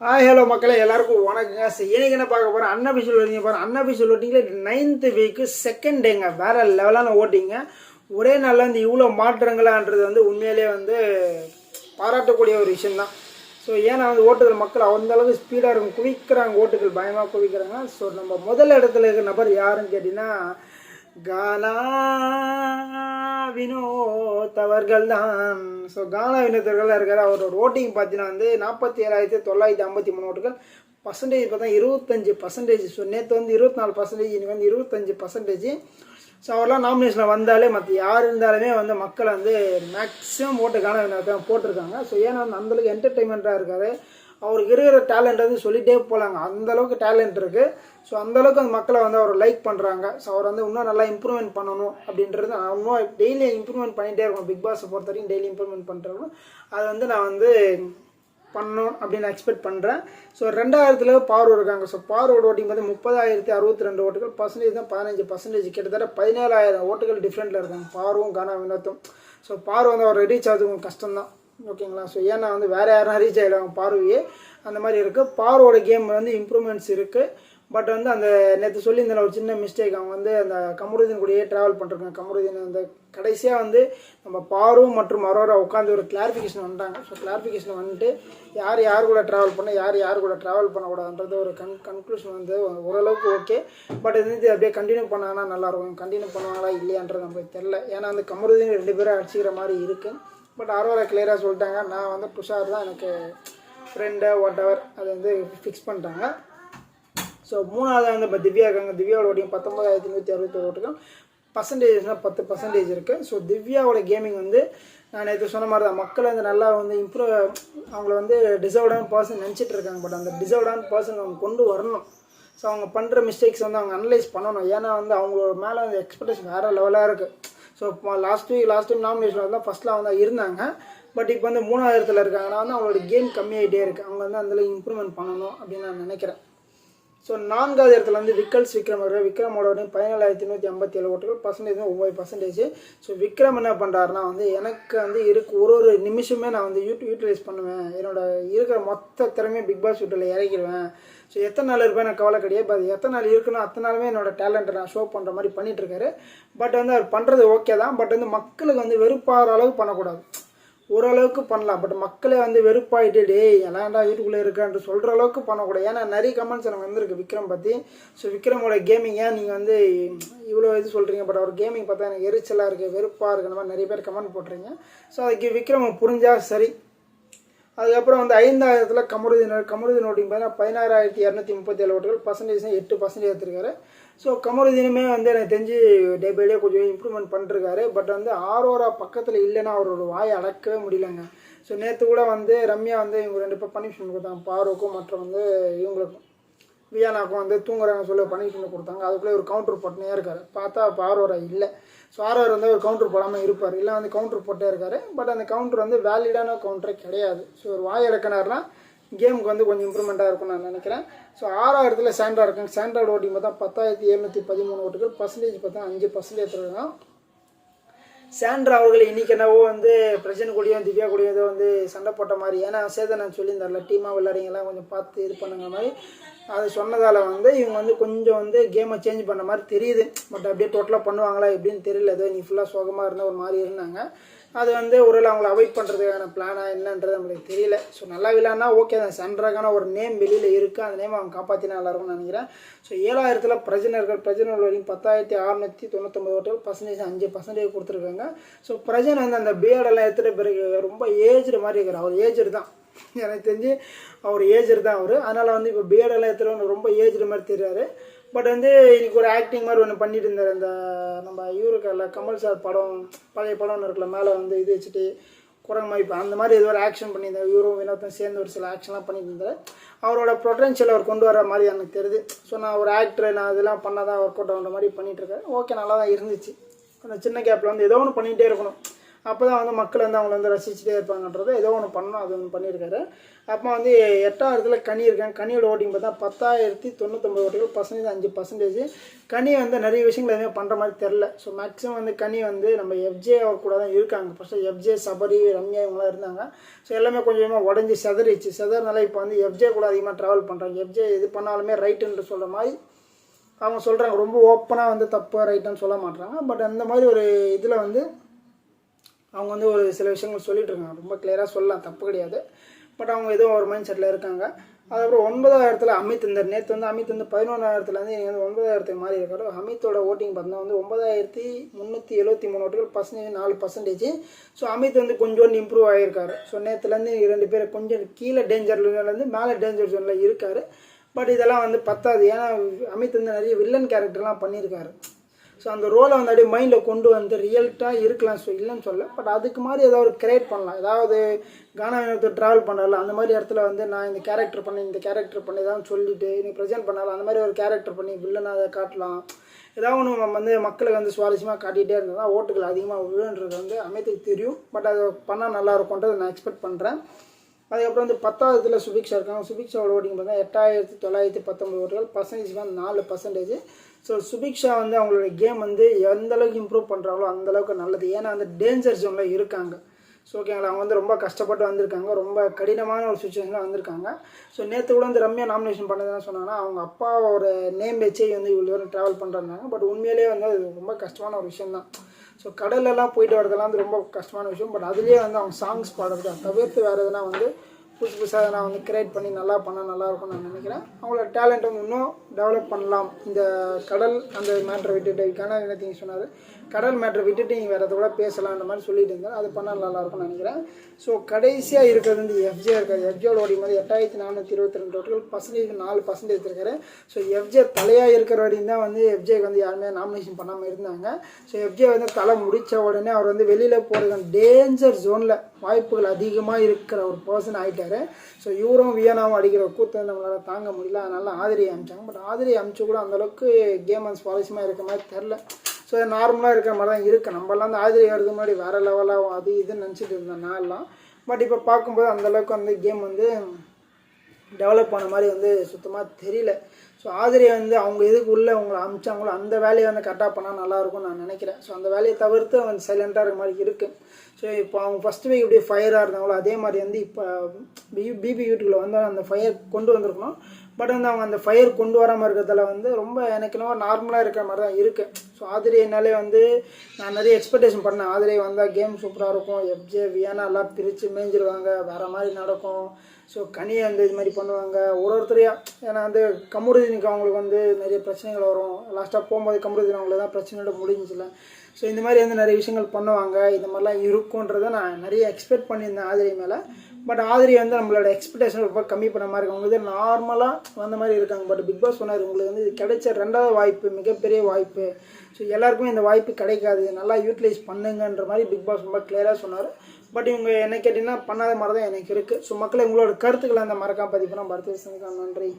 Hi hello மக்களே. எல்லாருக்கும் வணக்கங்க. சரி, இன்னைக்கு என்ன பார்க்க போகிறேன் அன்அபிஷியல் ஓட்டிங்க போகிறேன் அன்அபிஷியல் ஓட்டிங்கில் நைன்த்து வீக்கு செகண்ட் டேங்க வேற லெவலான ஓட்டிங்க ஒரே நாளில் வந்து இவ்வளோ மாற்றங்களான்றது வந்து உண்மையிலேயே வந்து பாராட்டக்கூடிய ஒரு விஷயந்தான் ஸோ ஏன்னா வந்து ஓட்டுகள் மக்கள் அந்த அளவுக்கு ஸ்பீடாக இருக்கும். குவிக்கிறாங்க ஓட்டுகள் பயமாக குவிக்கிறாங்க. ஸோ நம்ம முதல் இடத்துல இருக்கிற நபர் யாருன்னு கேட்டிங்கன்னா கானா வினோத் அவர்கள் தான் ஸோ கானா வினோத் இருக்கார் அவரோட ஓட்டிங் பார்த்தீங்கன்னா வந்து நாற்பத்தி ஏழாயிரத்தி தொள்ளாயிரத்தி ஐம்பத்தி மூணு ஓட்டுகள். பர்சன்டேஜ் பார்த்தா இருபத்தஞ்சு பர்சன்டேஜ் ஸோ நேற்று வந்து இருபத்தி நாலு பர்சன்டேஜ் இன்றைக்கி வந்து இருபத்தஞ்சு பர்சன்டேஜ் ஸோ அவர்லாம் நாமினேஷனில் வந்தாலே மற்ற யார் இருந்தாலுமே வந்து மக்கள் வந்து மேக்ஸிமம் ஓட்டு காண வினோத் தான் போட்டிருக்காங்க. ஸோ ஏன்னா வந்து அந்தளவுக்கு என்டர்டெயின்மெண்ட்டாக இருக்காரு. அவருக்கு இருக்கிற டேலண்ட் வந்து சொல்லிகிட்டே போகலாங்க அந்த அளவுக்கு டேலண்ட் இருக்குது ஸோ அந்தளவுக்கு அந்த மக்களை வந்து அவர் லைக் பண்ணுறாங்க ஸோ அவர் வந்து இன்னும் நல்லா இம்ப்ரூவ்மெண்ட் பண்ணணும் அப்படின்றது நான் இன்னும் டெய்லி இம்ப்ரூவ்மெண்ட் பண்ணிகிட்டே இருக்கணும் பிக் பாஸை பொறுத்த வரைக்கும் டெய்லி இம்ப்ரூவ்மெண்ட் பண்ணுறோம் அது வந்து நான் வந்து பண்ணணும் அப்படின்னு நான் எக்ஸ்பெக்ட் பண்ணுறேன் ஸோ ரெண்டாயிரத்தில் பார்வை இருக்காங்க. ஸோ பார்வோட ஓட்டிங் வந்து முப்பதாயிரத்தி அறுபத்தி ரெண்டு ஓட்டுகள். பர்சன்டேஜ் தான் பதினஞ்சு. பர்சன்டேஜ் கிட்டத்தட்ட பதினேழாயிரம் ஓட்டுகள் டிஃப்ரெண்ட்டில் இருக்காங்க. பார்வும் கானா வினோத்தும். ஸோ பார்வை வந்து அவர் ரீச் ஆகுது கொஞ்சம் கஷ்டம்தான். ஓகேங்களா? ஸோ ஏன்னா வந்து வேறு யாரும் ரீச் ஆகிடுவாங்க பார்வையே அந்த மாதிரி இருக்குது பார்வோட கேம் வந்து இம்ப்ரூவ்மெண்ட்ஸ் இருக்குது பட் வந்து அந்த நேற்று சொல்லியிருந்தேன் ஒரு சின்ன மிஸ்டேக் அவங்க வந்து அந்த கமருதீன் கூடயே ட்ராவல் பண்ணுறாங்க கமருதீன் அந்த கடைசியாக வந்து நம்ம பாரு மற்றும் அரோரா உட்காந்து ஒரு கிளாரிஃபிகேஷன் வந்துட்டாங்க. ஸோ கிளாரிஃபிகேஷன் வந்துட்டு யார் யார் கூட ட்ராவல் பண்ண யார் யார் கூட ட்ராவல் பண்ணக்கூடாதுன்றது ஒரு கன் கன்க்ளூஷன் வந்து ஓரளவுக்கு ஓகே பட் இது வந்து அப்படியே கண்டினியூ பண்ணாங்கன்னா நல்லாயிருக்கும் கண்டினியூ பண்ணுவாங்களா இல்லையான்றது நமக்கு தெரில ஏன்னா அந்த கமருதீன் ரெண்டு பேரும் அடிச்சிக்கிற மாதிரி இருக்குது பட் அரோரா கிளியராக சொல்லிட்டாங்க. நான் வந்து துஷார் தான் எனக்கு ஃப்ரெண்டு ஒட் எவர் அதை வந்து ஃபிக்ஸ் பண்ணிட்டாங்க. ஸோ மூணாவது வந்து இப்போ திவ்யா இருக்காங்க. திவ்யாவோட ஓட்டிங் பத்தொம்பதாயிரத்தி நூற்றி அறுபத்தோரு ஓட்டுக்கும் பர்சன்டேஜ்னால் பத்து பர்சன்டேஜ் இருக்குது ஸோ திவ்யாவோட கேமிங் வந்து நான் நேற்று சொன்ன மாதிரி தான் மக்கள் வந்து நல்லா வந்து இம்ப்ரூவ் அவங்கள வந்து டிசர்வ்டான பர்சன் நினச்சிட்டு இருக்காங்க. பட் அந்த டிசர்வ்டான பர்சன் அவங்க கொண்டு வரணும். ஸோ அவங்க பண்ணுற மிஸ்டேக்ஸ் வந்து அவங்க அனலைஸ் பண்ணணும். ஏன்னா வந்து அவங்களோட மேலே வந்து எக்ஸ்பெக்டேஷன் வேறு லெவலாக இருக்குது so last week last time nomination தான் ஃபஸ்ட்டில் வந்து இருந்தாங்க. பட் இப்போ வந்து மூணாவது இடத்துல இருக்காங்கன்னா வந்து அவங்களோட கேம் கம்மியாகிட்டே இருக்குது அவங்க வந்து அந்தளவுக்கு இம்ப்ரூவ்மெண்ட் பண்ணணும் அப்படின்னு நான் நினைக்கிறேன். ஸோ நான்காவது இடத்துல வந்து விக்கல்ஸ் விக்ரம் வருவார் விக்ரமோட வந்து பதினேழாயிரத்தி நூற்றி ஐம்பத்தி ஏழு ஓட்டுகள் பர்சன்டேஜ் ஒம்பது பர்சன்டேஜ் ஸோ விக்ரம் என்ன பண்ணுறாருனா வந்து எனக்கு வந்து இருக்கு ஒரு ஒரு நிமிஷமே நான் வந்து யூட் யூட்டிலைஸ் பண்ணுவேன். என்னோட இருக்கிற மொத்த திறமையும் பிக் பாஸ் வீட்டில் இறக்கிடுவேன். ஸோ எத்தனை நாள் இருப்பேன் எனக்கு கவலை கிடையாது. பட் எத்தனை நாள் இருக்குன்னு அத்தனை நாளுமே என்னோட டேலண்ட்டை நான் ஷோ பண்ணுற மாதிரி பண்ணிகிட்ருக்காரு பட் வந்து அவர் பண்ணுறது ஓகே தான். பட் வந்து மக்களுக்கு வந்து வெறுப்பாகிற அளவுக்கு பண்ணக்கூடாது. ஓரளவுக்கு பண்ணலாம். பட் மக்களே வந்து வெறுப்பாயிட்டு டேய் எல்லாண்டா வீட்டுக்குள்ளே இருக்கான்ட்டு சொல்கிற அளவுக்கு பண்ணக்கூடாது. ஏன்னா நிறைய கமெண்ட்ஸ் எனக்கு வந்திருக்கு விக்ரம் பற்றி ஸோ விக்ரமோட கேமிங் ஏன் நீங்கள் வந்து இவ்வளோ இது சொல்கிறீங்க பட் அவர் கேமிங் பார்த்தா எனக்கு எரிச்சலாக இருக்குது வெறுப்பாக இருக்குது மாதிரி நிறைய பேர் கமெண்ட் போட்டுறீங்க ஸோ அதுக்கு விக்ரம் புரிஞ்சால் சரி. அதுக்கப்புறம் வந்து ஐந்தாயிரத்தில் கமருதீன் கமருதீன் ஓட்டிங் பார்த்தீங்கன்னா பதினாறாயிரத்தி இரநூத்தி முப்பத்தி ஏழு ஓட்டுகள் பர்சன்டேஜ் எட்டு பர்சன்டேஜ் எடுத்திருக்காரு. ஸோ கமருதீனுமே வந்து எனக்கு தெரிஞ்சு டே பை டே கொஞ்சம் இம்ப்ரூவ்மெண்ட் பண்ணிருக்காரு பட் வந்து ஆரோரா பக்கத்தில் இல்லைன்னா அவரோட வாயை அடக்கவே முடியலங்க. ஸோ நேற்று கூட வந்து ரம்யா வந்து இவங்க ரெண்டு பேர் பனிஷ்மெண்ட் கொடுத்தாங்க. பாருக்கும் மற்றும் வந்து இவங்களுக்கும் வியானாக்கும் வந்து தூங்குறாங்க சொல்லி பனிஷ்மெண்ட் கொடுத்தாங்க. அதுக்குள்ளே ஒரு கவுண்டர் போட்டுனே இருக்காரு. பார்த்தா இப்போ இல்லை. ஸோ ஆரோர் வந்து ஒரு கவுண்டர் போடாமல் இருப்பார். இல்லை வந்து கவுண்டர் போட்டே இருக்காரு. பட் அந்த கவுண்டர் வந்து வேலிடான கவுண்டரே கிடையாது. ஸோ ஒரு வாய் இறக்கினார்னா கேமுக்கு வந்து கொஞ்சம் இம்ப்ரூவ்மெண்ட்டாக இருக்கும் நான் நினைக்கிறேன். ஸோ ஆறாயிரத்தில் சாண்ட்ரா இருக்காங்க. சாண்ட்ராய்டு ஓட்டிங் பார்த்தா பத்தாயிரத்தி எழுநூற்றி பதிமூணு ஓட்டுகள் பர்சன்டேஜ் பார்த்தா அஞ்சு பர்சன்டேஜ் இருக்காங்க சாண்ட்ரா அவர்கள் இன்னைக்கு என்னவோ வந்து பிரச்சனை கூடயும் திவ்யா கூடயும் ஏதோ வந்து சண்டை போட்ட மாதிரி. ஏன்னா சேதனன் சொல்லியிருந்தார்ல டீமாக விளையாடுறீங்களாம் கொஞ்சம் பார்த்து இது பண்ணுங்க மாதிரி. அது சொன்னதால் வந்து இவங்க வந்து கொஞ்சம் வந்து கேமை சேஞ்ச் பண்ண மாதிரி தெரியுது. பட் அப்படியே டோட்டலாக பண்ணுவாங்களா எப்படின்னு தெரியல. ஏதோ நீ ஃபுல்லாக சோகமாக இருந்தால் ஒரு மாதிரி இருந்தாங்க. அது வந்து ஒரு அவங்கள அவாய்ட் பண்ணுறதுக்கான பிளானாக என்னன்றது நம்மளுக்கு தெரியல. ஸோ நல்லா விளையாடினா ஓகே தான். சென்ட்ராக்கான ஒரு நேம் வெளியில் இருக்குது அந்த நேம் அவங்க காப்பாற்றினா நல்லாயிருக்கும்னு நினைக்கிறேன். ஸோ ஏழாயிரத்தில் பிரஜனர்கள் பிரஜனர்கள் வரைக்கும் பத்தாயிரத்தி அறநூற்றி தொண்ணூத்தொம்பது ஓட்டல் பர்சன்டேஜ் அஞ்சு பர்சன்டேஜ் கொடுத்துருக்காங்க. ஸோ பிரஜன் வந்து அந்த பிஎடெல்லாம் எடுத்துகிட்ட பிறகு ரொம்ப ஏஜ்டு மாதிரி இருக்கிறார். அவர் ஏஜ்டு தான். எனக்கு தெரிஞ்சு அவர் ஏஜர் தான் அவர். அதனால் வந்து இப்போ பிஎடெல்லாம் எடுத்துகிட்டு ரொம்ப ஏஜ்டு மாதிரி தெரியாரு பட் வந்து இன்னைக்கு ஒரு ஆக்டிங் மாதிரி ஒன்று பண்ணிட்டு இருந்தார். இந்த நம்ம இவருக்கல்ல கமல் சார் படம் பழைய படம்னு இருக்கல மேலே வந்து இது வச்சுட்டு குரங்கு மாதிரி இப்போ அந்த மாதிரி ஏதோ ஒரு ஆக்ஷன் பண்ணியிருந்தார். இவரும் வினோத்தும் சேர்ந்து ஒரு சில ஆக்ஷன்லாம் பண்ணிட்டு இருந்தார். அவரோட பொட்டன்ஷியல் அவர் கொண்டு வர மாதிரி எனக்கு தெரியுது. ஸோ நான் ஒரு ஆக்டர் நான் இதெல்லாம் பண்ணாதான் ஒர்க் அவுட் ஆகிற மாதிரி பண்ணிட்டு இருக்கேன். ஓகே நல்லா தான் இருந்துச்சு. அந்த சின்ன கேப்பில் வந்து ஏதோ ஒன்று பண்ணிகிட்டே இருக்கணும். அப்போ தான் வந்து மக்கள் வந்து அவங்கள வந்து ரசிச்சுட்டே இருப்பாங்கன்றது ஏதோ ஒன்று பண்ணணும் அது ஒன்று பண்ணியிருக்காரு. அப்போ வந்து எட்டாயிரத்தில் கனி இருக்காங்க. கனியோட ஓட்டிங் பார்த்தா பத்தாயிரத்தி தொண்ணூத்தொம்பது ஓட்டிகள் பர்சன்டேஜ் அஞ்சு பர்சன்டேஜ். கனி வந்து நிறைய விஷயங்கள் எதுவுமே பண்ணுற மாதிரி தெரில ஸோ மேக்ஸிமம் வந்து கனி வந்து நம்ம எஃப்ஜே அவர் கூட தான் இருக்காங்க ஃபஸ்ட்டு எஃப்ஜே சபரி ரம்யா இவங்களாம் இருந்தாங்க. ஸோ எல்லாமே கொஞ்சம் கொஞ்சமாக உடஞ்சி செதறிச்சு செதறனால இப்போ வந்து எஃப்ஜே கூட அதிகமாக ட்ராவல் பண்ணுறாங்க எஃப்ஜே இது பண்ணாலுமே ரைட்டுன்னு சொல்கிற மாதிரி அவங்க சொல்கிறாங்க ரொம்ப ஓப்பனாக வந்து தப்பு ரைட்டுன்னு சொல்ல மாட்டாங்க பட் அந்த மாதிரி ஒரு இதில் வந்து அவங்க வந்து ஒரு சில விஷயங்கள் சொல்லிட்டு இருக்காங்க ரொம்ப கிளியராக சொல்லலாம் தப்பு கிடையாது. பட் அவங்க ஏதோ ஒரு மைண்ட் செட்டில் இருக்காங்க. அதுக்கப்புறம் ஒன்பதாயிரத்தில் அமித் இந்த நேற்று வந்து அமித் வந்து பதினொன்றாயிரத்துலேருந்து நீங்கள் வந்து ஒன்பதாயிரத்துக்கு மாறி இருக்காரு. அமித்தோட ஓட்டிங் பார்த்தீங்கன்னா வந்து ஒன்பதாயிரத்தி முந்நூற்றி எழுபத்தி மூணு ஓட்டுகள் பர்சன்டேஜ் நாலு பர்சன்டேஜ் ஸோ அமித் வந்து கொஞ்சோண்டு இம்ப்ரூவ் ஆகியிருக்காரு ஸோ நேற்றுலேருந்து ரெண்டு பேர் கொஞ்சம் கீழே டேஞ்சர் ஜோன்லேருந்து மேலே டேஞ்சர் ஜோனில் இருக்கார். பட் இதெல்லாம் வந்து பத்தாது. ஏன்னா அமித் வந்து நிறைய வில்லன் கேரக்டர்லாம் பண்ணியிருக்காரு. ஸோ அந்த ரோலை வந்து அப்படியே மைண்டில் கொண்டு வந்து ரியல்ட்டாக இருக்கலாம் ஸோ இல்லைன்னு சொல்ல பட் அதுக்கு மாதிரி ஏதாவது ஒரு கிரியேட் பண்ணலாம். ஏதாவது கானா வினோத்தை ட்ராவல் பண்ணல அந்த மாதிரி இடத்துல வந்து நான் இந்த கேரக்டர் பண்ணி இந்த கேரக்டர் பண்ணி ஏதாவது சொல்லிட்டு நீ ப்ரெசென்ட் பண்ணலாம். அந்த மாதிரி ஒரு கேரக்டர் பண்ணி வில்லனாக அதை காட்டலாம். ஏதாவது ஒன்று வந்து மக்களுக்கு வந்து சுவாரஸ்யமாக காட்டிகிட்டே இருந்தால் தான் ஓட்டுகள் அதிகமாக விழுன்றது வந்து அமைத்துக்கு தெரியும். பட் அதை பண்ணால் நல்லா இருக்கும்ன்றதை நான் எக்ஸ்பெக்ட் பண்ணுறேன் அதுக்கப்புறம் வந்து பத்தாவதுல சுபிக்ஷா இருக்காங்க. சுபிக்ஷாவோட ஓட்டிங் பார்த்தா எட்டாயிரத்தி தொள்ளாயிரத்தி பத்தொம்பது ஓட்டுகள் பர்சன்டேஜ் வந்து நாலு பர்சன்டேஜ் ஸோ சுபிக்ஷா வந்து அவங்களோட கேம் வந்து எந்த அளவுக்கு இம்ப்ரூவ் பண்ணுறாங்களோ அந்த அளவுக்கு நல்லது. ஏன்னா அந்த டேஞ்சர் ஜோனில் இருக்காங்க. ஸோ ஓகேங்களா அவங்க வந்து ரொம்ப கஷ்டப்பட்டு வந்திருக்காங்க. ரொம்ப கடினமான ஒரு சுச்சுவேஷனில் வந்திருக்காங்க. ஸோ நேற்று கூட வந்து ரம்யா நாமினேஷன் பண்ணதுன்னு சொன்னாங்கன்னா அவங்க அப்பாவோட நேம் வச்சே வந்து இவ்வளோ தூரம் ட்ராவல் பண்ணுறாங்க பட் உண்மையிலேயே வந்து அது ரொம்ப கஷ்டமான ஒரு விஷயம் தான் ஸோ கடலெல்லாம் போயிட்டு வரதெல்லாம் வந்து ரொம்ப கஷ்டமான விஷயம். பட் அதுலேயே வந்து அவங்க சாங்ஸ் பாடுறது அதை தவிர்த்து வேறு எதுனா வந்து புதுசு புதுசாக நான் வந்து கிரியேட் பண்ணி நல்லா பண்ணால் நல்லா இருக்கும்னு நான் நினைக்கிறேன். அவங்களோட டேலண்ட் வந்து இன்னும் டெவலப் பண்ணலாம். இந்த கடல் அந்த மேட்ரை விட்டுட்டு கனவு என்ன சொன்னார். கடல் மேட்ரை விட்டுட்டு நீங்கள் வேறு கூட பேசலாம் அந்த மாதிரி சொல்லிட்டு இருந்தார். அது பண்ணால் நல்லா இருக்கும்னு நினைக்கிறேன். ஸோ கடைசியாக இருக்கிறது வந்து எஃப்ஜே இருக்காது எஃப்ஜேயோட ஓடி மாதிரி எட்டாயிரத்தி நானூற்றி இருபத்தி ரெண்டு டோட்டல் பர்சன்டேஜ் நாலு பர்சன்டேஜ் இருக்காரு ஸோ எஃப்ஜே தலையாக இருக்கிற வரையும் தான் வந்து எஃப்ஜேக்கு வந்து யாருமே நாமினேஷன் பண்ணாமல் இருந்தாங்க. ஸோ எஃப்ஜே வந்து தலை முடித்த உடனே அவர் வந்து வெளியில் போகிறது டேஞ்சர் ஜோனில் வாய்ப்புகள் அதிகமாக இருக்கிற ஒரு பர்சன் ஆகிட்டாரு ஸோ இவரும் வியனாவும் அடிக்கிற கூத்தை வந்து நம்மளால் தாங்க முடியல. அதனால ஆதிரியை அமிச்சாங்க. பட் ஆதிரியை அமிச்சு கூட அந்தளவுக்கு கேம் வந்து சுவாரஸ்யமாக இருக்க மாதிரி தெரில ஸோ நார்மலாக இருக்கிற மாதிரி தான் இருக்குது நம்மளாம் வந்து ஆதிரி வருது முன்னாடி வேறு லெவலாக அது இதுன்னு நினச்சிட்டு இருந்தேன் நான்லாம் பட் இப்போ பார்க்கும்போது அந்தளவுக்கு வந்து கேம் வந்து டெவலப் ஆன மாதிரி வந்து சுத்தமாக தெரியல. ஸோ ஆதிரியை வந்து அவங்க எதுக்கு உள்ளே அவங்களை அமிச்சாங்களோ அந்த வேலையை வந்து கரெக்டாக பண்ணால் நல்லாயிருக்கும்னு நான் நினைக்கிறேன். ஸோ அந்த வேலையை தவிர்த்து வந்து சைலண்ட்டாக இருக்கிற மாதிரி இருக்குது ஸோ இப்போ அவங்க ஃபஸ்ட்டு வீக் இப்படி ஃபயராக இருந்தாங்களோ அதே மாதிரி வந்து இப்போ பி பிபி வீட்டுக்குள்ளே வந்தாலும் அந்த ஃபயர் கொண்டு வந்திருக்கணும். பட் வந்து அவங்க அந்த ஃபயர் கொண்டு வராமல் இருக்கிறதுல வந்து ரொம்ப எனக்கு இன்னும் நார்மலாக இருக்கிற மாதிரி தான் இருக்குது ஸோ ஆதிரியனாலே வந்து நான் நிறைய எக்ஸ்பெக்டேஷன் பண்ணேன். ஆதிரியை வந்தால் கேம் சூப்பராக இருக்கும். எஃப்ஜே வியானா எல்லாம் பிரித்து மேய்ஞ்சிருவாங்க. வேறு மாதிரி நடக்கும். ஸோ கனியை வந்து இது மாதிரி பண்ணுவாங்க. ஒரு ஒருத்தரையா ஏன்னா வந்து கமுருதீனுக்கு அவங்களுக்கு வந்து நிறைய பிரச்சனைகள் வரும். லாஸ்ட்டாக போகும்போது கமுருதீன் அவங்களுக்கு தான் பிரச்சனையோட முடிஞ்சில்ல ஸோ இந்த மாதிரி வந்து நிறைய விஷயங்கள் பண்ணுவாங்க. இந்த மாதிரிலாம் இருக்குன்றதை நான் நிறைய எக்ஸ்பெக்ட் பண்ணியிருந்தேன் ஆதிரி மேலே. பட் ஆதிரி வந்து நம்மளோட எக்ஸ்பெக்டேஷன் ரொம்ப கம்மி பண்ண மாதிரி இருக்கும் உங்களுக்கு நார்மலாக வந்த மாதிரி இருக்காங்க. பட் பிக் பாஸ் சொன்னார் உங்களுக்கு வந்து இது கிடைச்ச ரெண்டாவது வாய்ப்பு மிகப்பெரிய வாய்ப்பு. ஸோ எல்லாருக்குமே இந்த வாய்ப்பு கிடைக்காது. நல்லா யூட்டிலைஸ் பண்ணுங்கன்ற மாதிரி பிக் பாஸ் ரொம்ப கிளியராக சொன்னார். பட் இவங்க என்ன கேட்டிங்கன்னா பண்ணாத மாதிரி தான் எனக்கு இருக்குது ஸோ மக்களை உங்களோட கருத்துக்களை அந்த மறக்காம பதிவு பண்ணால் நன்றி.